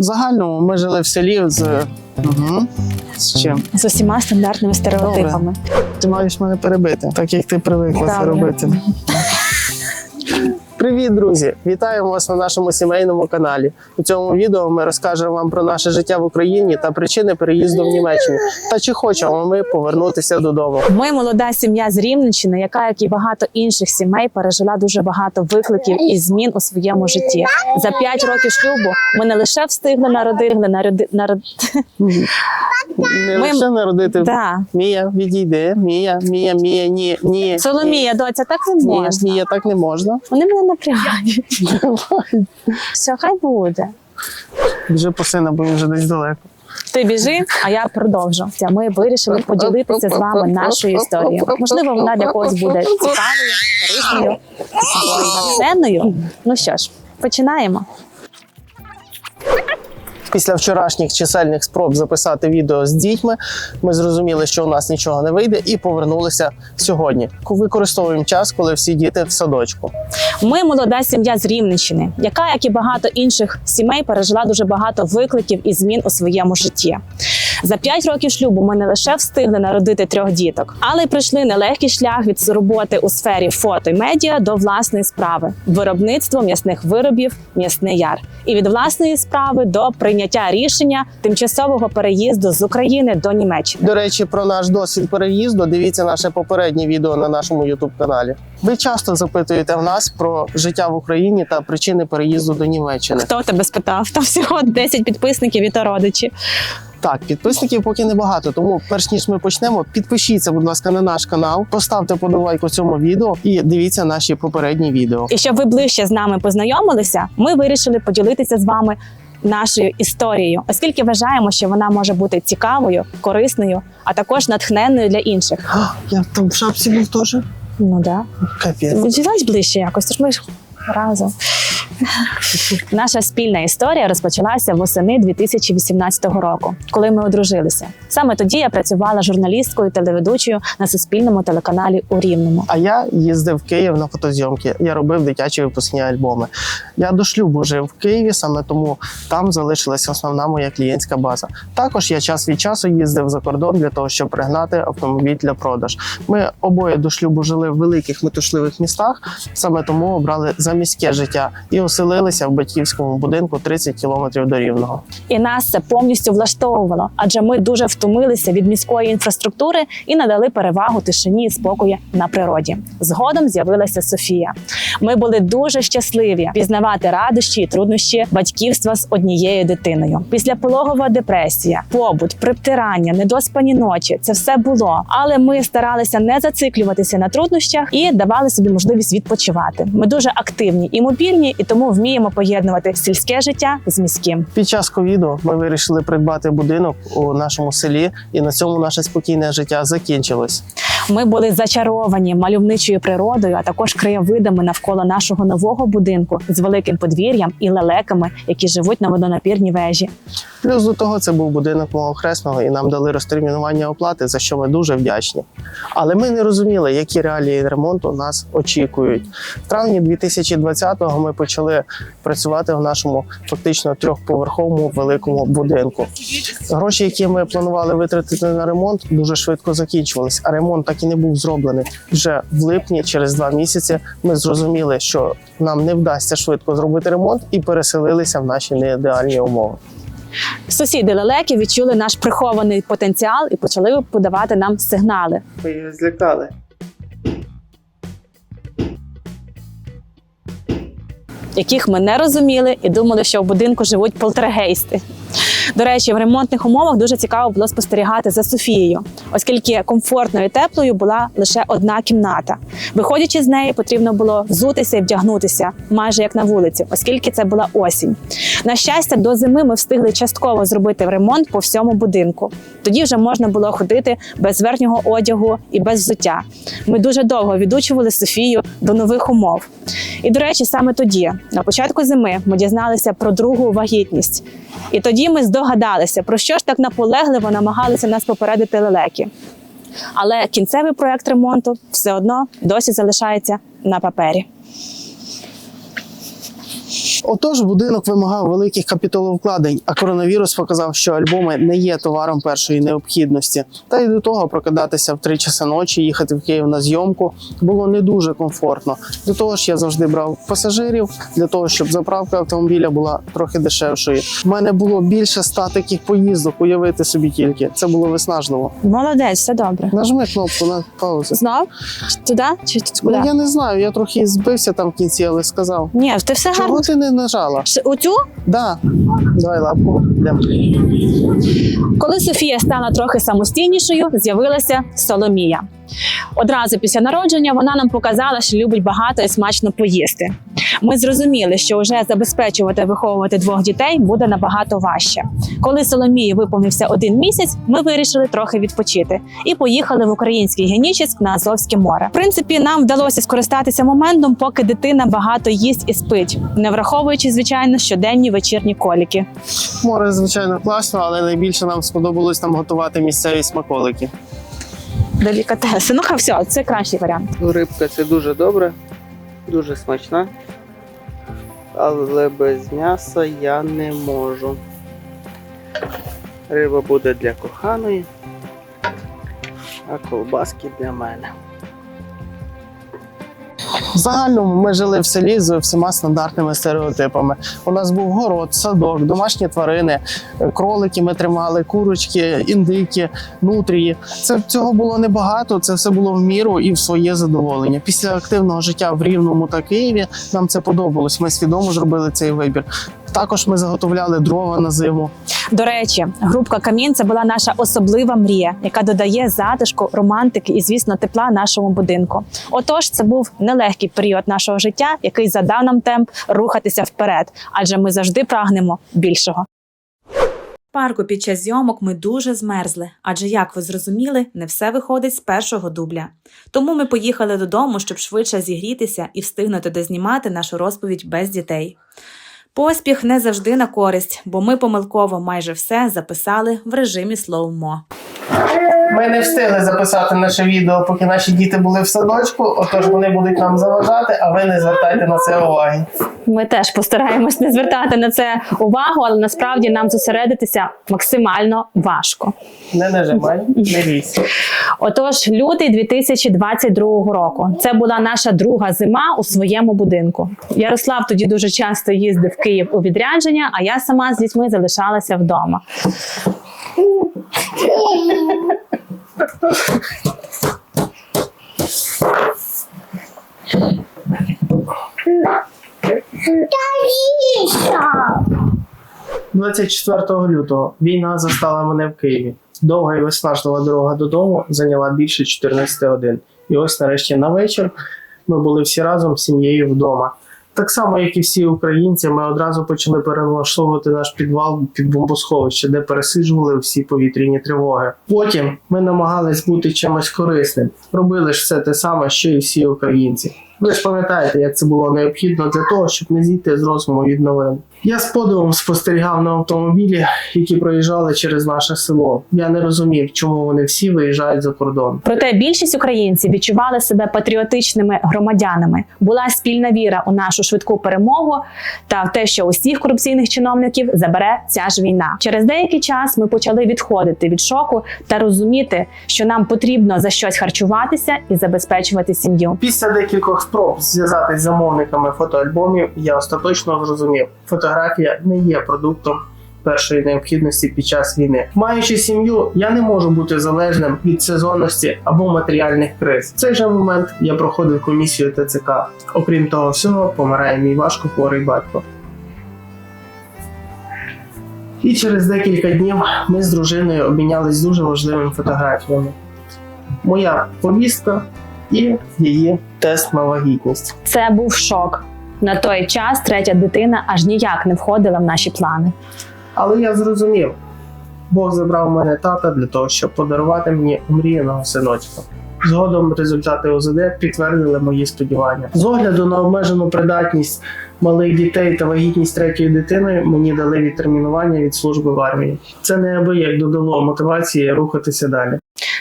В загальному ми жили в селі з. Угу. З чим? з усіма стандартними стереотипами. Ти маєш мене перебити, так як ти привикла це Добре. робити. Привіт, друзі! Вітаємо вас на нашому сімейному каналі. У цьому відео ми розкажемо вам про наше життя в Україні та причини переїзду в Німеччину. Та чи хочемо ми повернутися додому? Ми молода сім'я з Рівненщини, яка, як і багато інших сімей, пережила дуже багато викликів і змін у своєму житті. За п'ять років шлюбу ми не лише встигли народити, народи, народ... Не Ми- лише народити. Да. Мія, відійди, Мія, Мія, Мія, ні, ні. Соломія, доця, так не можна. Мія, так не можна. Вони мене напрягають. Все, хай буде. Вже по сина, бо він вже десь далеко. Ти біжи, а я продовжу. Ми вирішили поділитися з вами нашою історією. Можливо, вона для когось буде цікавою, корисною, цінною. Ну що ж, починаємо. Після вчорашніх чисельних спроб записати відео з дітьми, ми зрозуміли, що у нас нічого не вийде, і повернулися сьогодні. Використовуємо час, коли всі діти в садочку. Ми молода сім'я з Рівненщини, яка, як і багато інших сімей, пережила дуже багато викликів і змін у своєму житті. За п'ять років шлюбу ми не лише встигли народити трьох діток, але й пройшли нелегкий шлях від роботи у сфері фото і медіа до власної справи виробництво м'ясних виробів М'ясний яр, і від власної справи до прийняття рішення тимчасового переїзду з України до Німеччини. До речі, про наш досвід переїзду дивіться наше попереднє відео на нашому youtube каналі. Ви часто запитуєте в нас про життя в Україні та причини переїзду до Німеччини. Хто тебе спитав? Там всього 10 підписників і то родичі. Так, підписників поки небагато, тому перш ніж ми почнемо, підпишіться, будь ласка, на наш канал, поставте подобайку цьому відео і дивіться наші попередні відео. І щоб ви ближче з нами познайомилися, ми вирішили поділитися з вами нашою історією, оскільки вважаємо, що вона може бути цікавою, корисною, а також натхненною для інших. А, я там в шапці був теж. Ну да, Капець. Ділась ближче якось, тож ми ж разом. Наша спільна історія розпочалася восени 2018 року, коли ми одружилися. Саме тоді я працювала журналісткою телеведучою на суспільному телеканалі у Рівному. А я їздив в Київ на фотозйомки. Я робив дитячі випускні альбоми. Я до шлюбу жив в Києві, саме тому там залишилася основна моя клієнтська база. Також я час від часу їздив за кордон для того, щоб пригнати автомобіль для продаж. Ми обоє до шлюбу жили в великих метушливих містах, саме тому обрали заміське життя і оселилися в батьківському будинку 30 кілометрів до рівного. І нас це повністю влаштовувало, адже ми дуже втомилися від міської інфраструктури і надали перевагу тишині і спокою на природі. Згодом з'явилася Софія. Ми були дуже щасливі пізнавати радощі і труднощі батьківства з однією дитиною. Після пологова депресія, побут, прибтирання, недоспані ночі це все було. Але ми старалися не зациклюватися на труднощах і давали собі можливість відпочивати. Ми дуже активні і мобільні, і тому вміємо поєднувати сільське життя з міським. Під час ковіду ми вирішили придбати будинок у нашому селі, і на цьому наше спокійне життя закінчилось. Ми були зачаровані мальовничою природою, а також краєвидами навколо нашого нового будинку з великим подвір'ям і лелеками, які живуть на водонапірній вежі. Плюс до того, це був будинок мого хресного, і нам дали розтермінування оплати, за що ми дуже вдячні. Але ми не розуміли, які реалії ремонту нас очікують. В травні 2020-го ми почали працювати в нашому фактично трьохповерховому великому будинку. Гроші, які ми планували витратити на ремонт, дуже швидко закінчувались, а ремонт так і не був зроблений. Вже в липні, через два місяці, ми зрозуміли, що нам не вдасться швидко зробити ремонт, і переселилися в наші неідеальні умови. Сусіди лелеки відчули наш прихований потенціал і почали подавати нам сигнали. Ви її злякали. яких ми не розуміли і думали, що в будинку живуть полтергейсти. До речі, в ремонтних умовах дуже цікаво було спостерігати за Софією, оскільки комфортною і теплою була лише одна кімната. Виходячи з неї, потрібно було взутися і вдягнутися майже як на вулиці, оскільки це була осінь. На щастя, до зими ми встигли частково зробити ремонт по всьому будинку. Тоді вже можна було ходити без верхнього одягу і без взуття. Ми дуже довго відучували Софію до нових умов. І до речі, саме тоді, на початку зими, ми дізналися про другу вагітність. І тоді ми здогадалися, про що ж так наполегливо намагалися нас попередити лелеки. Але кінцевий проект ремонту все одно досі залишається на папері. Отож, будинок вимагав великих капіталовкладень, а коронавірус показав, що альбоми не є товаром першої необхідності. Та й до того прокидатися в три часи ночі, їхати в Київ на зйомку було не дуже комфортно. До того ж, я завжди брав пасажирів для того, щоб заправка автомобіля була трохи дешевшою. У мене було більше ста таких поїздок. Уявити собі тільки це було виснажливо. Молодець, все добре. Нажми кнопку на паузу. Знов? Туди? Чи куди? Ну, я не знаю, я трохи збився там в кінці, але сказав. Ні, ти все гарно. Чого ти не нажала? Ш- Оцю? Да. Давай лапку. Йдемо. Коли Софія стала трохи самостійнішою, з'явилася Соломія. Одразу після народження вона нам показала, що любить багато і смачно поїсти. Ми зрозуміли, що вже забезпечувати виховувати двох дітей буде набагато важче. Коли Соломії виповнився один місяць, ми вирішили трохи відпочити і поїхали в український Генічеськ на Азовське море. В принципі, нам вдалося скористатися моментом, поки дитина багато їсть і спить, не враховуючи, звичайно, щоденні вечірні коліки. Море, звичайно, класно, але найбільше нам сподобалось там готувати місцеві смаколики. Делікатеси. Ну, ха, все, це кращий варіант. Рибка це дуже добре, дуже смачна. Але без м'яса я не можу. Риба буде для коханої, а колбаски для мене. Загальному ми жили в селі з всіма стандартними стереотипами. У нас був город, садок, домашні тварини, кролики ми тримали, курочки, індики, нутрії. Це цього було небагато. Це все було в міру і в своє задоволення. Після активного життя в Рівному та Києві нам це подобалось. Ми свідомо зробили цей вибір. Також ми заготовляли дрова на зиму. До речі, групка камін це була наша особлива мрія, яка додає затишку, романтики і, звісно, тепла нашому будинку. Отож, це був нелегкий період нашого життя, який задав нам темп рухатися вперед, адже ми завжди прагнемо більшого. парку під час зйомок ми дуже змерзли, адже, як ви зрозуміли, не все виходить з першого дубля. Тому ми поїхали додому, щоб швидше зігрітися і встигнути дознімати нашу розповідь без дітей. Поспіх не завжди на користь, бо ми помилково майже все записали в режимі слоумо. Ми не встигли записати наше відео, поки наші діти були в садочку. Отож вони будуть нам заважати, а ви не звертайте на це уваги. Ми теж постараємось не звертати на це увагу, але насправді нам зосередитися максимально важко. Не нажимай, не лізь. Отож, лютий 2022 року. Це була наша друга зима у своєму будинку. Ярослав тоді дуже часто їздив в Київ у відрядження, а я сама з дітьми залишалася вдома. Алиса! 24 лютого війна застала мене в Києві. Довга і виснажлива дорога додому зайняла більше 14 годин. І ось нарешті на вечір ми були всі разом з сім'єю вдома. Так само, як і всі українці, ми одразу почали перелаштовувати наш підвал під бомбосховище, де пересиджували всі повітряні тривоги. Потім ми намагались бути чимось корисним. Робили ж все те саме, що і всі українці. Ви ж пам'ятаєте, як це було необхідно для того, щоб не зійти з розуму від новин. Я з подивом спостерігав на автомобілі, які проїжджали через наше село. Я не розумів, чому вони всі виїжджають за кордон. Проте більшість українців відчували себе патріотичними громадянами. Була спільна віра у нашу швидку перемогу та в те, що усіх корупційних чиновників забере ця ж війна. Через деякий час ми почали відходити від шоку та розуміти, що нам потрібно за щось харчуватися і забезпечувати сім'ю. Після декількох спроб зв'язатись з замовниками фотоальбомів, я остаточно зрозумів, фотографія не є продуктом першої необхідності під час війни. Маючи сім'ю, я не можу бути залежним від сезонності або матеріальних криз. В цей же момент я проходив комісію ТЦК. Окрім того всього, помирає мій важко хворий батько. І через декілька днів ми з дружиною обмінялись дуже важливими фотографіями. Моя повістка і її тест на вагітність. Це був шок. На той час третя дитина аж ніяк не входила в наші плани. Але я зрозумів, Бог забрав мене тата для того, щоб подарувати мені омріяного синочка. Згодом результати ОЗД підтвердили мої сподівання. З огляду на обмежену придатність малих дітей та вагітність третьої дитини мені дали відтермінування від служби в армії. Це неабияк додало мотивації рухатися далі.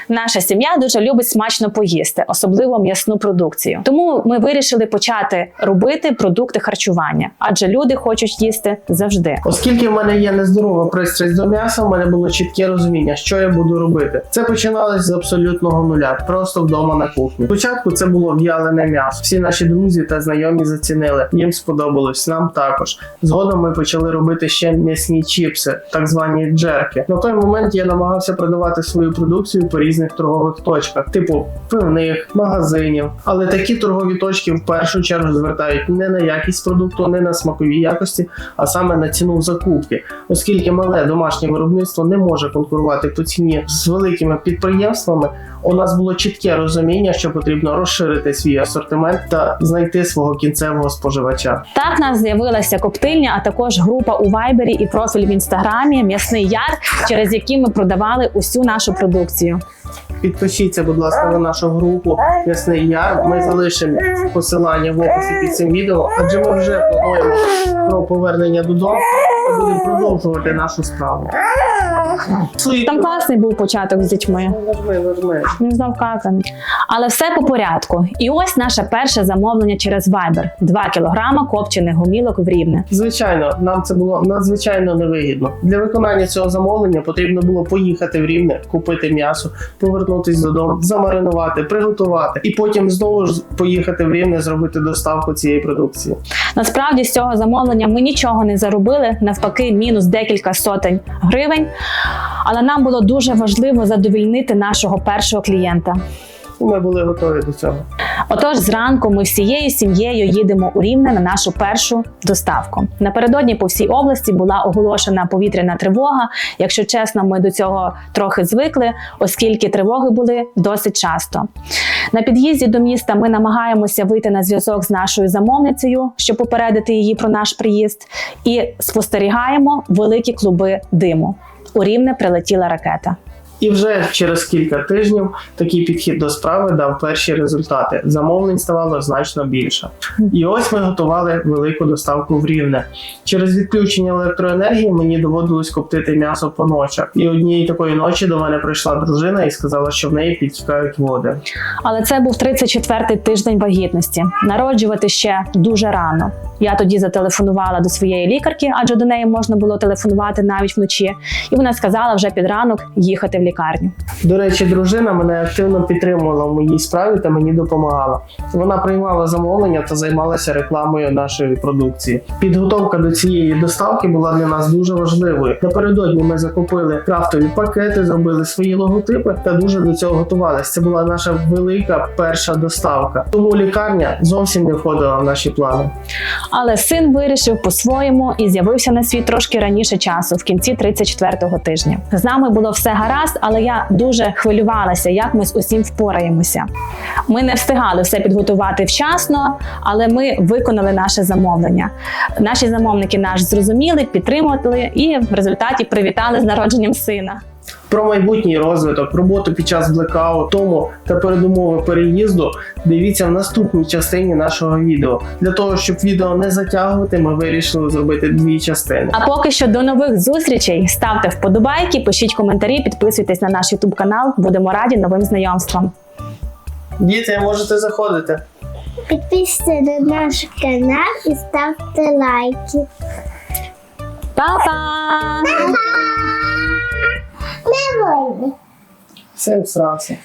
Наша сім'я дуже любить смачно поїсти, особливо м'ясну продукцію. Тому ми вирішили почати робити продукти харчування, адже люди хочуть їсти завжди. Оскільки в мене є нездорова пристрасть до м'яса, в мене було чітке розуміння, що я буду робити. Це починалось з абсолютного нуля, просто вдома на кухні. Спочатку це було в'ялене м'ясо. Всі наші друзі та знайомі зацінили. Їм сподобалось, нам також. Згодом ми почали робити ще м'ясні чіпси, так звані джерки. На той момент я намагався продавати свою продукцію по різних торгових точках, типу пивних, магазинів. Але такі торгові точки в першу чергу звертають не на якість продукту, не на смакові якості, а саме на ціну закупки, оскільки мале домашнє виробництво не може конкурувати по ціні з великими підприємствами. У нас було чітке розуміння, що потрібно розширити свій асортимент та знайти свого кінцевого споживача. Так нас з'явилася коптильня, а також група у Вайбері і профіль в інстаграмі М'ясний яр, через які ми продавали усю нашу продукцію. Підпишіться, будь ласка, на нашу групу Ясний Яр. Ми залишимо посилання в описі під цим відео, адже ми вже плануємо про повернення додому та будемо продовжувати нашу справу. Там класний був початок з дітьми. Нажми, нажми. Він знав какати. Але все по порядку. І ось наше перше замовлення через Viber. 2 кілограма копчених гомілок в рівне. Звичайно, нам це було надзвичайно невигідно. Для виконання цього замовлення потрібно було поїхати в Рівне, купити м'ясо, повернутись додому, замаринувати, приготувати і потім знову ж поїхати в Рівне, зробити доставку цієї продукції. Насправді з цього замовлення ми нічого не заробили, навпаки, мінус декілька сотень гривень. Але нам було дуже важливо задовільнити нашого першого клієнта. Ми були готові до цього. Отож, зранку ми всією сім'єю їдемо у Рівне на нашу першу доставку. Напередодні по всій області була оголошена повітряна тривога. Якщо чесно, ми до цього трохи звикли, оскільки тривоги були досить часто. На під'їзді до міста ми намагаємося вийти на зв'язок з нашою замовницею, щоб попередити її про наш приїзд, і спостерігаємо великі клуби диму. У Рівне прилетіла ракета. І вже через кілька тижнів такий підхід до справи дав перші результати. Замовлень ставало значно більше. І ось ми готували велику доставку в Рівне. Через відключення електроенергії мені доводилось коптити м'ясо по ночах. І однієї такої ночі до мене прийшла дружина і сказала, що в неї підтікають води. Але це був 34-й тиждень вагітності. Народжувати ще дуже рано. Я тоді зателефонувала до своєї лікарки, адже до неї можна було телефонувати навіть вночі. І вона сказала вже під ранок їхати в лікарню. До речі, дружина мене активно підтримувала в моїй справі та мені допомагала. Вона приймала замовлення та займалася рекламою нашої продукції. Підготовка до цієї доставки була для нас дуже важливою. Напередодні ми закупили крафтові пакети, зробили свої логотипи та дуже до цього готувалися. Це була наша велика перша доставка. Тому лікарня зовсім не входила в наші плани. Але син вирішив по-своєму і з'явився на світ трошки раніше часу, в кінці 34-го тижня. З нами було все гаразд, але я дуже хвилювалася, як ми з усім впораємося. Ми не встигали все підготувати вчасно, але ми виконали наше замовлення. Наші замовники нас зрозуміли, підтримали і в результаті привітали з народженням сина. Про майбутній розвиток, роботу під час блекауту, тому та передумови переїзду дивіться в наступній частині нашого відео. Для того, щоб відео не затягувати, ми вирішили зробити дві частини. А поки що до нових зустрічей. Ставте вподобайки, пишіть коментарі, підписуйтесь на наш YouTube канал. Будемо раді новим знайомствам. Діти, можете заходити. Підписуйтесь на наш канал і ставте лайки. Па-па! Не вийде. Всім срався.